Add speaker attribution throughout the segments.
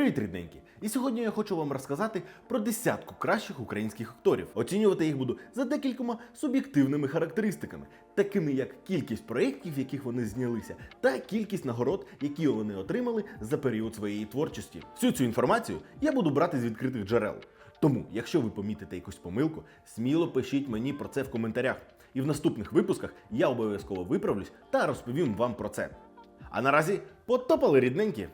Speaker 1: Привіт, рідненькі! І сьогодні я хочу вам розказати про десятку кращих українських акторів. Оцінювати їх буду за декількома суб'єктивними характеристиками, такими як кількість проєктів, в яких вони знялися, та кількість нагород, які вони отримали за період своєї творчості. Всю цю інформацію я буду брати з відкритих джерел. Тому, якщо ви помітите якусь помилку, сміло пишіть мені про це в коментарях. І в наступних випусках я обов'язково виправлюсь та розповім вам про це. А наразі потопали рідненькі.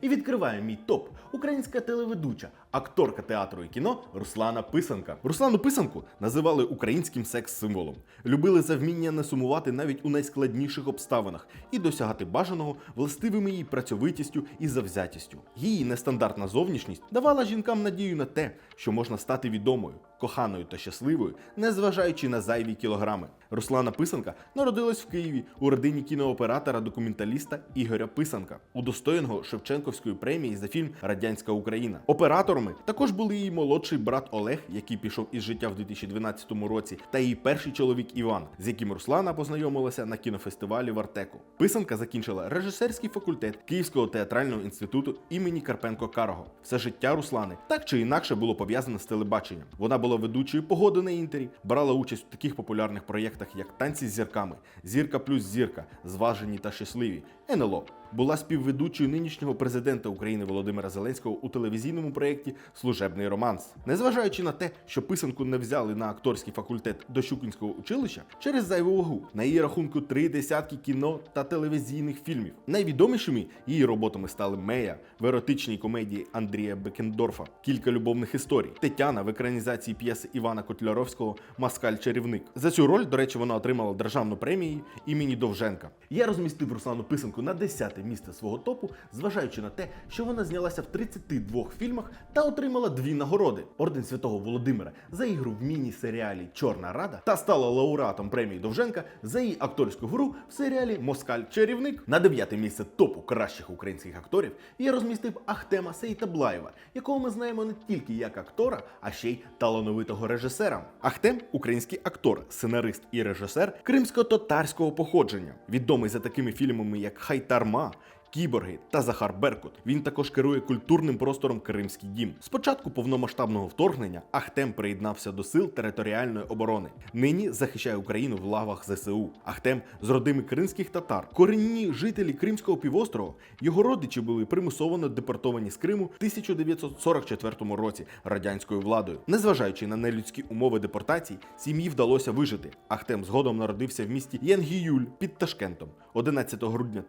Speaker 1: І відкриває мій топ українська телеведуча, акторка театру і кіно Руслана Писанка. Руслану Писанку називали українським секс-символом. Любили за вміння не сумувати навіть у найскладніших обставинах і досягати бажаного властивими її працьовитістю і завзятістю. Її нестандартна зовнішність давала жінкам надію на те, що можна стати відомою, коханою та щасливою, незважаючи на зайві кілограми. Руслана Писанка народилась в Києві у родині кінооператора-документаліста Ігоря Писанка, удостоєного Шевченківської премії за фільм Радянська Україна. Операторами також були її молодший брат Олег, який пішов із життя в 2012 році, та її перший чоловік Іван, з яким Руслана познайомилася на кінофестивалі в Артеку. Писанка закінчила режисерський факультет Київського театрального інституту імені Карпенко Карого. Все життя Руслани так чи інакше було пов'язане з телебаченням. Вона була ведучою погоди на інтері, брала участь у таких популярних проєктах, як танці з зірками, зірка плюс зірка, зважені та щасливі, НЛО. Була співведучою нинішнього президента України Володимира Зеленського у телевізійному проєкті Служебний романс. Незважаючи на те, що писанку не взяли на акторський факультет до Щукінського училища через зайву вагу, на її рахунку три десятки кіно та телевізійних фільмів. Найвідомішими її роботами стали Мея в еротичній комедії Андрія Бекендорфа, кілька любовних історій, Тетяна в екранізації п'єси Івана Котляровського Маскаль чарівник. За цю роль, до речі, вона отримала державну премію імені Довженка. Я розмістив Руслану Писанку на 10 місце свого топу, зважаючи на те, що вона знялася в 32 фільмах та отримала дві нагороди: орден святого Володимира за ігру в міні-серіалі Чорна Рада та стала лауреатом премії Довженка за її акторську гру в серіалі Москаль чарівник. На дев'яте місце топу кращих українських акторів я розмістив Ахтема Сейтаблаєва, якого ми знаємо не тільки як актора, а ще й талановитого режисера. Ахтем український актор, сценарист і режисер кримсько-татарського походження, відомий за такими фільмами як Хайтарма. Кіборги та Захар Беркут. Він також керує культурним простором Кримський дім. Спочатку повномасштабного вторгнення Ахтем приєднався до сил територіальної оборони. Нині захищає Україну в лавах ЗСУ. Ахтем з родими кримських татар. Корінні жителі Кримського півострова. Його родичі були примусово депортовані з Криму в 1944 році радянською владою. Незважаючи на нелюдські умови депортації, сім'ї вдалося вижити. Ахтем згодом народився в місті Янгіюль під Ташкентом 11 грудня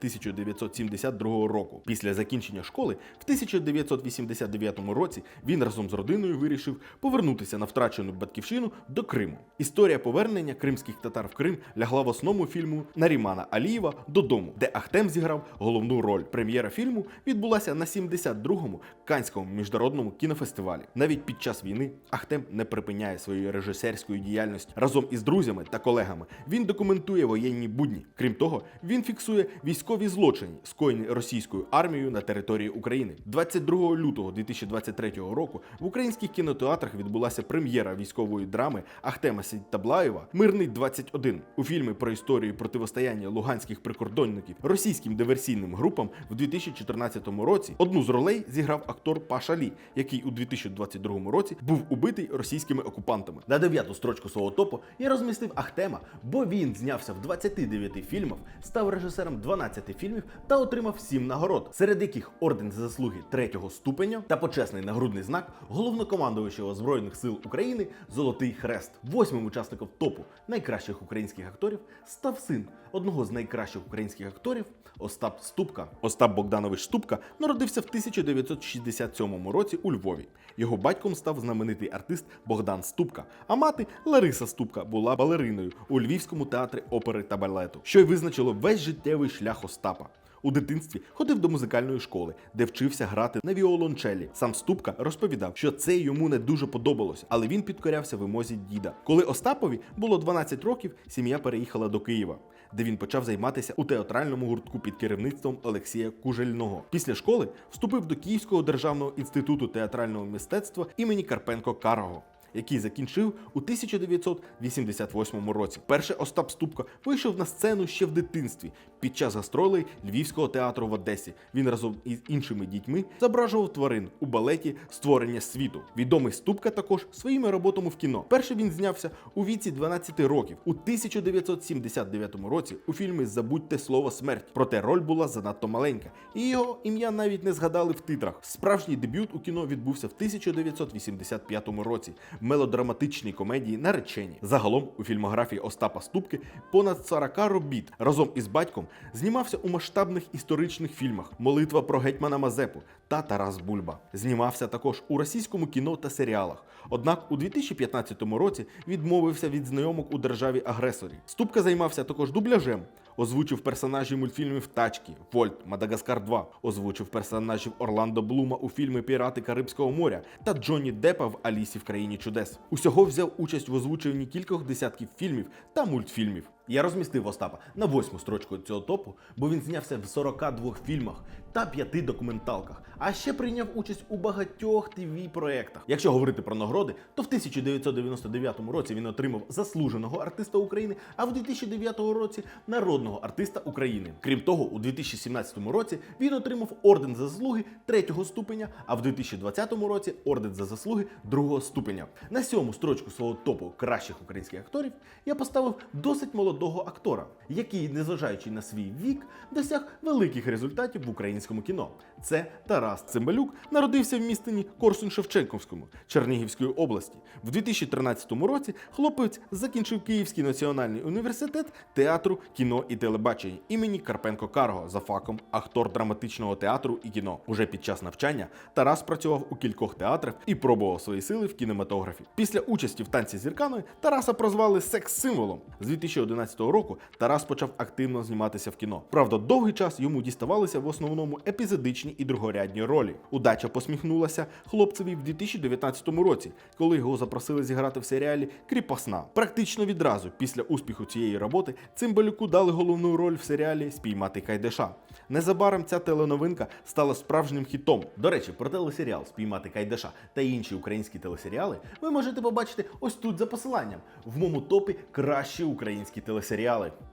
Speaker 1: 1972 року. Після закінчення школи в 1989 році він разом з родиною вирішив повернутися на втрачену батьківщину до Криму. Історія повернення кримських татар в Крим лягла в основу фільму Нарімана Алієва додому, де Ахтем зіграв головну роль. Прем'єра фільму відбулася на 72-му Канському міжнародному кінофестивалі. Навіть під час війни Ахтем не припиняє своєї режисерської діяльності разом із друзями та колегами. Він документує воєнні будні. Крім того, він фіксує військові злочини, скоєні російською армією на території України. 22 лютого 2023 року в українських кінотеатрах відбулася прем'єра військової драми Ахтема Сідтаблаєва Мирний 21 у фільмі про історію противостояння луганських прикордонників російським диверсійним групам в 2014 році. Одну з ролей зіграв актор Паша Лі, який у 2022 році був убитий російськими окупантами. На дев'яту строчку свого топу я розмістив Ахтема, бо він знявся в 29 фільмах, став режисером 12 фільмів та отримав 7 нагород, серед яких орден за заслуги третього ступеня та почесний нагрудний знак головнокомандуючого збройних сил України Золотий Хрест. Восьмим учасником топу найкращих українських акторів став син одного з найкращих українських акторів Остап Ступка. Остап Богданович Ступка народився в 1967 році у Львові. Його батьком став знаменитий артист Богдан Ступка, а мати Лариса Ступка була балериною у Львівському театрі опери та балету, що й визначило весь життєвий шлях Остапа. У дитинстві ходив до музикальної школи, де вчився грати на віолончелі. Сам Ступка розповідав, що це йому не дуже подобалося, але він підкорявся вимозі діда. Коли Остапові було 12 років, сім'я переїхала до Києва, де він почав займатися у театральному гуртку під керівництвом Олексія Кужельного. Після школи вступив до Київського державного інституту театрального мистецтва імені Карпенко Карого. Який закінчив у 1988 році. Перше Остап Ступка вийшов на сцену ще в дитинстві під час гастролей Львівського театру в Одесі. Він разом із іншими дітьми зображував тварин у балеті Створення світу. Відомий Ступка також своїми роботами в кіно. Перше він знявся у віці 12 років у 1979 році у фільмі Забудьте слово смерть. Проте роль була занадто маленька, і його ім'я навіть не згадали в титрах. Справжній дебют у кіно відбувся в 1985 році мелодраматичній комедії Наречені. Загалом у фільмографії Остапа Ступки понад 40 робіт разом із батьком знімався у масштабних історичних фільмах Молитва про гетьмана Мазепу та Тарас Бульба. Знімався також у російському кіно та серіалах. Однак у 2015 році відмовився від знайомок у державі агресорі. Ступка займався також дубляжем. Озвучив персонажів мультфільмів Тачки, Вольт, Мадагаскар 2, озвучив персонажів Орландо Блума у фільмі Пірати Карибського моря та Джонні Деппа в Алісі в країні чудес. Усього взяв участь в озвученні кількох десятків фільмів та мультфільмів. Я розмістив Остапа на восьму строчку цього топу, бо він знявся в 42 фільмах та п'яти документалках, а ще прийняв участь у багатьох тв проєктах. Якщо говорити про нагороди, то в 1999 році він отримав заслуженого артиста України, а в 2009 році народного артиста України. Крім того, у 2017 році він отримав орден за заслуги третього ступеня, а в 2020 році орден за заслуги другого ступеня. На сьому строчку свого топу кращих українських акторів я поставив досить молодого актора, який, незважаючи на свій вік, досяг великих результатів в українському кіно. Це Тарас Цимбалюк, народився в містині Корсунь Шевченковському Чернігівської області. В 2013 році хлопець закінчив Київський національний університет театру, кіно і телебачення імені Карпенко Карго за факом актор драматичного театру і кіно. Уже під час навчання Тарас працював у кількох театрах і пробував свої сили в кінематографі. Після участі в танці зірками Тараса прозвали секс-символом. З 2011 року Тарас почав активно зніматися в кіно. Правда, довгий час йому діставалися в основному епізодичні і другорядні ролі. Удача посміхнулася хлопцеві в 2019 році, коли його запросили зіграти в серіалі Кріпосна. Практично відразу після успіху цієї роботи Цимбалюку дали головну роль в серіалі Спіймати Кайдаша. Незабаром ця теленовинка стала справжнім хітом. До речі, про телесеріал Спіймати Кайдаша та інші українські телесеріали ви можете побачити ось тут за посиланням в моєму топі кращі українські телесеріали.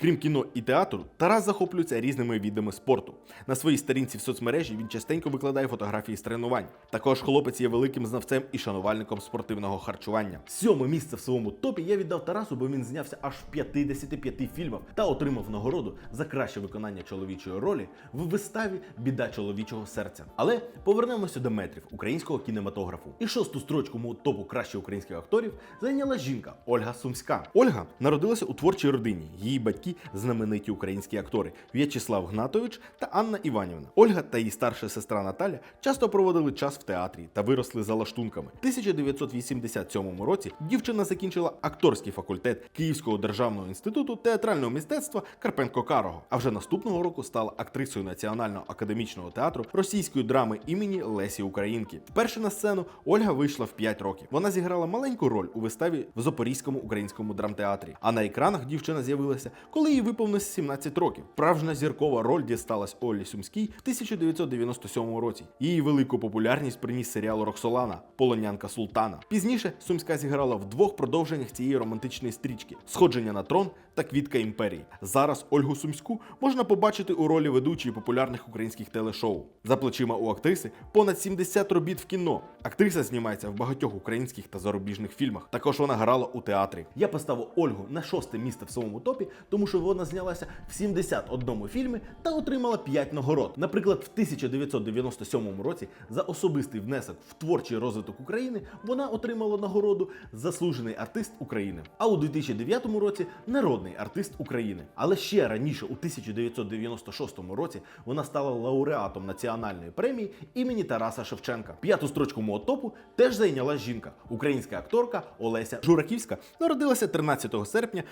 Speaker 1: Крім кіно і театру, Тарас захоплюється різними видами спорту. На своїй сторінці в соцмережі він частенько викладає фотографії з тренувань. Також хлопець є великим знавцем і шанувальником спортивного харчування. Сьоме місце в своєму топі я віддав Тарасу, бо він знявся аж в 55 фільмах та отримав нагороду за краще виконання чоловічої ролі в виставі Біда чоловічого серця. Але повернемося до метрів українського кінематографу. І шосту строчку мого топу кращих українських акторів зайняла жінка Ольга Сумська. Ольга народилася у творчій родині. Її батьки знамениті українські актори В'ячеслав Гнатович та Анна Іванівна. Ольга та її старша сестра Наталя часто проводили час в театрі та виросли за лаштунками. В 1987 році дівчина закінчила акторський факультет Київського державного інституту театрального мистецтва Карпенко Карого. А вже наступного року стала актрисою Національного академічного театру російської драми імені Лесі Українки. Вперше на сцену Ольга вийшла в 5 років. Вона зіграла маленьку роль у виставі в Запорізькому українському драмтеатрі. А на екранах дівчина з'явилася, коли їй виповнилось 17 років. Справжня зіркова роль дісталась Олі Сумській в 1997 році. Її велику популярність приніс серіал Роксолана Полонянка Султана. Пізніше Сумська зіграла в двох продовженнях цієї романтичної стрічки: Сходження на трон та Квітка імперії. Зараз Ольгу Сумську можна побачити у ролі ведучої популярних українських телешоу. За плечима у актриси понад 70 робіт в кіно. Актриса знімається в багатьох українських та зарубіжних фільмах. Також вона грала у театрі. Я поставив Ольгу на шосте місце в своєму топі, тому що вона знялася в 71 фільмі та отримала 5 нагород. Наприклад, в 1997 році за особистий внесок в творчий розвиток України вона отримала нагороду Заслужений артист України. А у 2009 році народний артист України. Але ще раніше, у 1996 році, вона стала лауреатом національної премії імені Тараса Шевченка. П'яту строчку мого топу теж зайняла жінка, українська акторка Олеся Жураківська. Народилася 13 серпня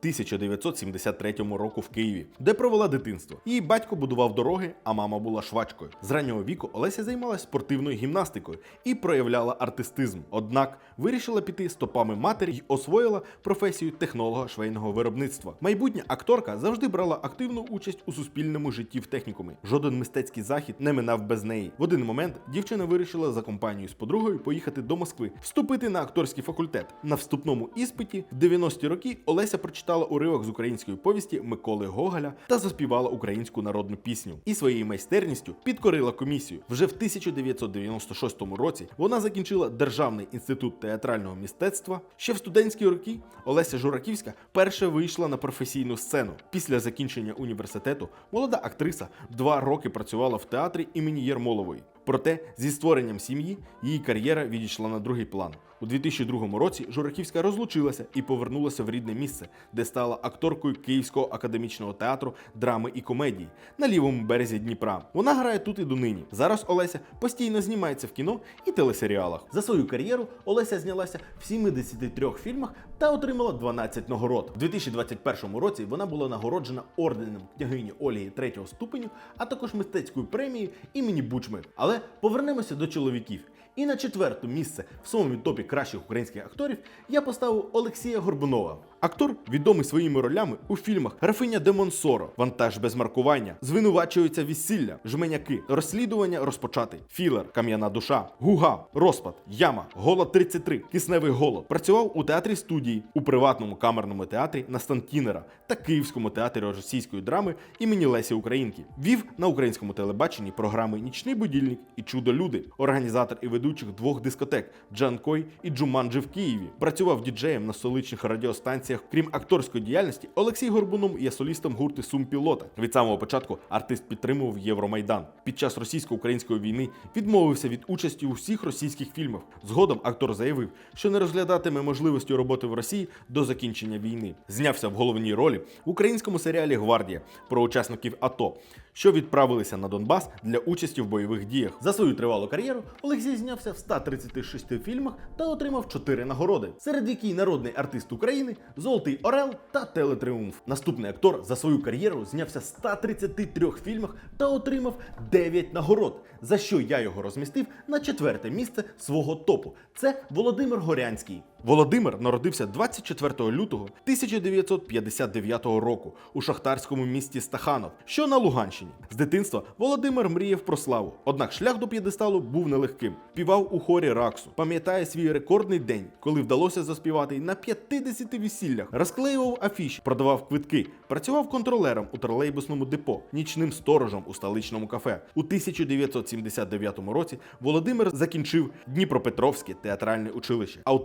Speaker 1: 1973 року в Києві, де провела дитинство. Її батько будував дороги, а мама була швачкою. З раннього віку Олеся займалась спортивною гімнастикою і проявляла артистизм. Однак вирішила піти стопами матері й освоїла професію технолога швейного виробництва. Майбутня акторка завжди брала активну участь у суспільному житті в технікумі. Жоден мистецький захід не минав без неї. В один момент дівчина вирішила за компанією з подругою поїхати до Москви, вступити на акторський факультет. На вступному іспиті в 90-ті роки Олеся прочитала уривок з української повісті Миколи Гоголя та заспівала українську народну пісню. І своєю майстерністю підкорила комісію. Вже в 1996 році вона закінчила Державний інститут театрального мистецтва. Ще в студентські роки Олеся Жураківська перше вийшла на професійну сцену. Після закінчення університету молода актриса два роки працювала в театрі імені Єрмолової. Проте зі створенням сім'ї її кар'єра відійшла на другий план. У 2002 році Жураківська розлучилася і повернулася в рідне місце, де стала акторкою Київського академічного театру драми і комедії на лівому березі Дніпра. Вона грає тут і донині. Зараз Олеся постійно знімається в кіно і телесеріалах. За свою кар'єру Олеся знялася в 73 фільмах та отримала 12 нагород. У 2021 році вона була нагороджена орденом княгині Олії третього ступеню, а також мистецькою премією імені Бучми. Але повернемося до чоловіків. І на четверте місце в своєму топі кращих українських акторів я поставив Олексія Горбунова. Актор відомий своїми ролями у фільмах Графиня де Монсоро, Вантаж без маркування, Звинувачується весілля, Жменяки, Розслідування розпочати, Філер, Кам'яна душа, Гуга, Розпад, Яма, Голод 33, Кисневий голод. Працював у театрі студії, у приватному камерному театрі Настантінера та Київському театрі російської драми імені Лесі Українки. Вів на українському телебаченні програми Нічний будильник і Чудо люди, організатор і ведучих двох дискотек Джанкой і Джуманджи в Києві. Працював діджеєм на столичних радіостанціях. Крім акторської діяльності, Олексій Горбуном є солістом гурту Сум Пілота. Від самого початку артист підтримував Євромайдан. Під час російсько-української війни відмовився від участі у всіх російських фільмах. Згодом актор заявив, що не розглядатиме можливості роботи в Росії до закінчення війни. Знявся в головній ролі в українському серіалі Гвардія про учасників АТО, що відправилися на Донбас для участі в бойових діях. За свою тривалу кар'єру Олексій знявся в 136 фільмах та отримав 4 нагороди, серед яких народний артист України, Золотий Орел та Телетріумф. Наступний актор за свою кар'єру знявся в 133 фільмах та отримав 9 нагород, за що я його розмістив на четверте місце свого топу. Це Володимир Горянський. Володимир народився 24 лютого 1959 року у шахтарському місті Стаханов, що на Луганщині. З дитинства Володимир мріяв про славу, однак шлях до п'єдесталу був нелегким. Співав у хорі Раксу. Пам'ятає свій рекордний день, коли вдалося заспівати на 50 весіллях, розклеював афіші, продавав квитки, працював контролером у тролейбусному депо, нічним сторожем у столичному кафе. У 1979 році Володимир закінчив Дніпропетровське театральне училище, а у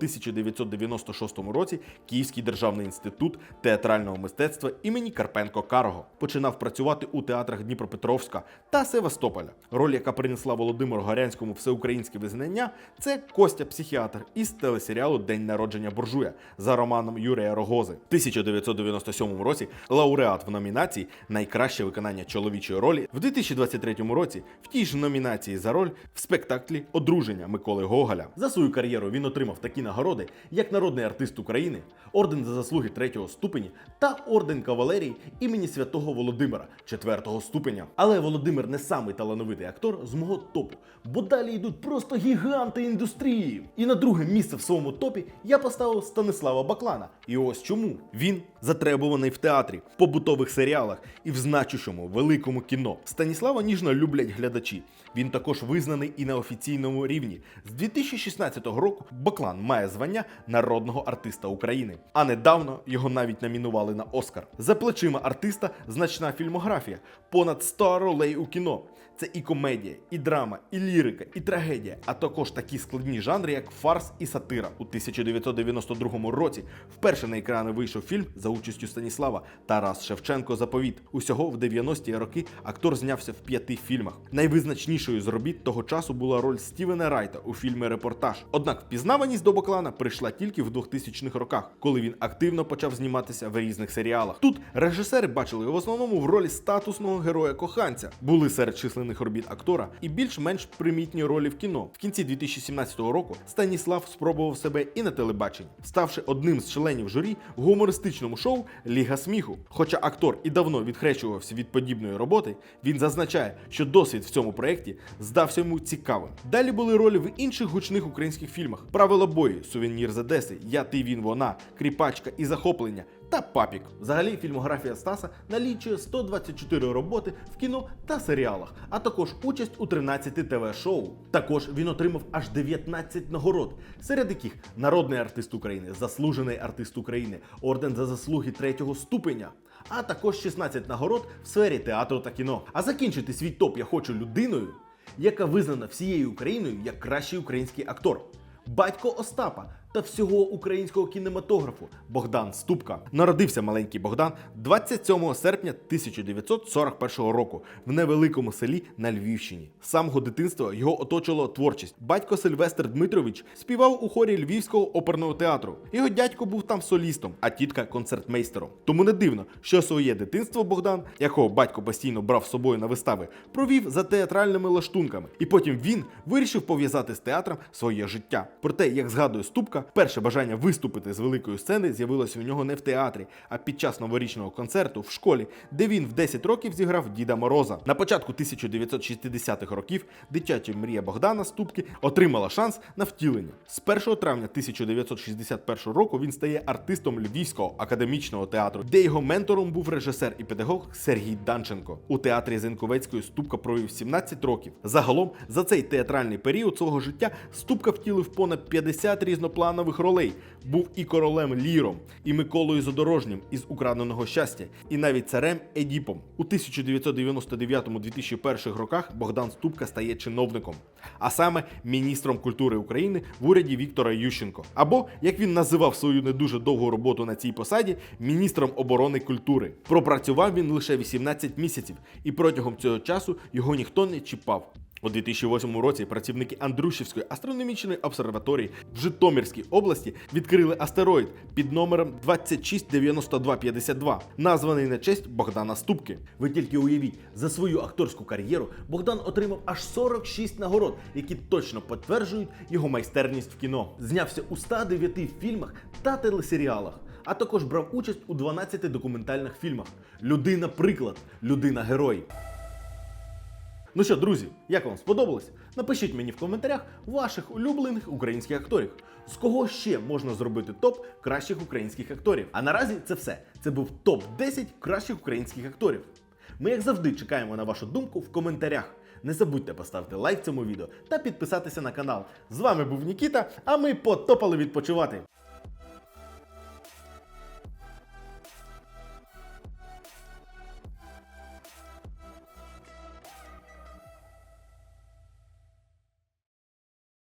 Speaker 1: 1996 році Київський державний інститут театрального мистецтва імені Карпенко Карого починав працювати у театрах Дніпропетровська та Севастополя. Роль, яка принесла Володимиру Горянському всеукраїнське визнання, це Костя Психіатр із телесеріалу День народження буржуя за романом Юрія Рогози. В 1997 році лауреат в номінації Найкраще виконання чоловічої ролі в 2023 році в тій ж номінації за роль в спектаклі Одруження Миколи Гоголя. За свою кар'єру він отримав такі нагороди, як народний артист України, орден за заслуги третього ступені та орден кавалерії імені святого Володимира четвертого ступеня. Але Володимир не самий талановитий актор з мого топу, бо далі йдуть просто гіганти індустрії. І на друге місце в своєму топі я поставив Станислава Баклана. І ось чому він затребуваний в театрі, побутових серіалах і в значущому великому кіно. Станіслава ніжно люблять глядачі. Він також визнаний і на офіційному рівні. З 2016 року Баклан має звання народного артиста України. А недавно його навіть номінували на Оскар. За плечима артиста значна фільмографія, понад 100 ролей у кіно. Це і комедія, і драма, і лірика, і трагедія, а також такі складні жанри, як фарс і сатира. У 1992 році вперше на екрани вийшов фільм за участю Станіслава Тарас Шевченко Заповіт. Усього в 90-ті роки актор знявся в п'яти фільмах. Найвизначнішою з робіт того часу була роль Стівена Райта у фільмі Репортаж. Однак впізнаваність до Баклана прийшла прийшла тільки в 2000-х роках, коли він активно почав зніматися в різних серіалах. Тут режисери бачили його в основному в ролі статусного героя-коханця. Були серед численних робіт актора і більш-менш примітні ролі в кіно. В кінці 2017 року Станіслав спробував себе і на телебаченні, ставши одним з членів журі в гумористичному шоу Ліга сміху. Хоча актор і давно відхрещувався від подібної роботи, він зазначає, що досвід в цьому проєкті здався йому цікавим. Далі були ролі в інших гучних українських фільмах: Правила бою, Сувенір з Одеси, Я, ти, він, вона, Кріпачка і захоплення. Та папік. Взагалі, фільмографія Стаса налічує 124 роботи в кіно та серіалах, а також участь у 13 ТВ-шоу. Також він отримав аж 19 нагород, серед яких народний артист України, заслужений артист України, орден за заслуги третього ступеня. А також 16 нагород в сфері театру та кіно. А закінчити свій топ я хочу людиною, яка визнана всією Україною як кращий український актор. Батько Остапа та всього українського кінематографу Богдан Ступка. Народився маленький Богдан 27 серпня 1941 року в невеликому селі на Львівщині. З самого дитинства його оточувала творчість. Батько Сильвестр Дмитрович співав у хорі Львівського оперного театру. Його дядько був там солістом, а тітка концертмейстером. Тому не дивно, що своє дитинство Богдан, якого батько постійно брав з собою на вистави, провів за театральними лаштунками. І потім він вирішив пов'язати з театром своє життя. Проте, як згадує Ступка, перше бажання виступити з великої сцени з'явилося у нього не в театрі, а під час новорічного концерту в школі, де він в 10 років зіграв Діда Мороза. На початку 1960-х років дитяча мрія Богдана Ступки отримала шанс на втілення. З 1 травня 1961 року він стає артистом Львівського академічного театру, де його ментором був режисер і педагог Сергій Данченко. У театрі Зенковецької Ступка провів 17 років. Загалом за цей театральний період свого життя Ступка втілив понад 50 різнопланових ролей. Був і королем Ліром, і Миколою Задорожнім із Украденого щастя, і навіть царем Едіпом. У 1999-2001 роках Богдан Ступка стає чиновником, а саме міністром культури України в уряді Віктора Ющенко. Або, як він називав свою не дуже довгу роботу на цій посаді, міністром оборони культури. Пропрацював він лише 18 місяців, і протягом цього часу його ніхто не чіпав. У 2008 році працівники Андрушівської астрономічної обсерваторії в Житомирській області відкрили астероїд під номером 269252, названий на честь Богдана Ступки. Ви тільки уявіть, за свою акторську кар'єру Богдан отримав аж 46 нагород, які точно підтверджують його майстерність в кіно. Знявся у 109 фільмах та телесеріалах. А також брав участь у 12 документальних фільмах. Людина приклад, людина герой. Ну що, друзі, як вам сподобалось? Напишіть мені в коментарях ваших улюблених українських акторів. З кого ще можна зробити топ кращих українських акторів? А наразі це все. Це був топ 10 кращих українських акторів. Ми, як завжди, чекаємо на вашу думку в коментарях. Не забудьте поставити лайк цьому відео та підписатися на канал. З вами був Нікіта, а ми потопали відпочивати.